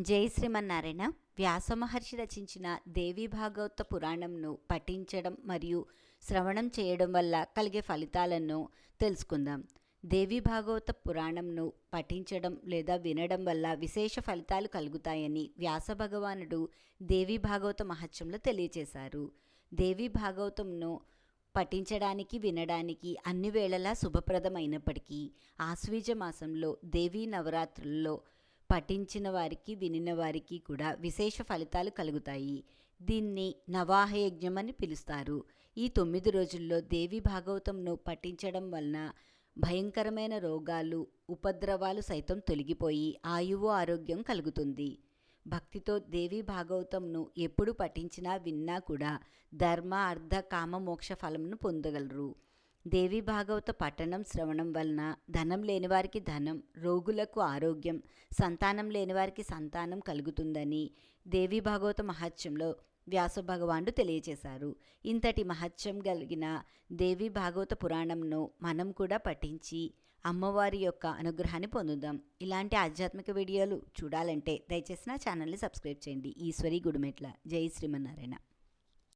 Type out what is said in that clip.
జై శ్రీమన్నారాయణ. వ్యాస మహర్షి రచించిన దేవి భాగవత పురాణంను పఠించడం మరియు శ్రవణం చేయడం వల్ల కలిగే ఫలితాలను తెలుసుకుందాం. దేవి భాగవత పురాణంను పఠించడం లేదా వినడం వల్ల విశేష ఫలితాలు కలుగుతాయని వ్యాస భగవానుడు దేవి భాగవత మహత్యంలో తెలియచేశారు. దేవి భాగవతంను పఠించడానికి వినడానికి అన్ని వేళలా శుభప్రదమైనప్పటికీ ఆశ్వీజ మాసంలో దేవీ నవరాత్రుల్లో పఠించిన వారికి వినిన వారికి కూడా విశేష ఫలితాలు కలుగుతాయి. దీన్ని నవాహ యజ్ఞం అని పిలుస్తారు. ఈ తొమ్మిది రోజుల్లో దేవి భాగవతంను పఠించడం వలన భయంకరమైన రోగాలు ఉపద్రవాలు సైతం తొలగిపోయి ఆయువు ఆరోగ్యం కలుగుతుంది. భక్తితో దేవి భాగవతంను ఎప్పుడు పఠించినా విన్నా కూడా ధర్మ అర్ధ కామ మోక్ష ఫలంను పొందగలరు. దేవి భాగవత పఠనం శ్రవణం వలన ధనం లేనివారికి ధనం రోగులకు ఆరోగ్యం సంతానం లేనివారికి సంతానం కలుగుతుందని దేవి భాగవత మహత్యంలో వ్యాస భగవానుడు తెలియచేశారు. ఇంతటి మహత్యం కలిగిన దేవి భాగవత పురాణంను మనం కూడా పఠించి అమ్మవారి యొక్క అనుగ్రహాన్ని పొందుదాం. ఇలాంటి ఆధ్యాత్మిక వీడియోలు చూడాలంటే దయచేసి నా ఛానల్ని సబ్స్క్రైబ్ చేయండి. ఈశ్వరి గుడిమెట్ల. జై శ్రీమన్నారాయణ.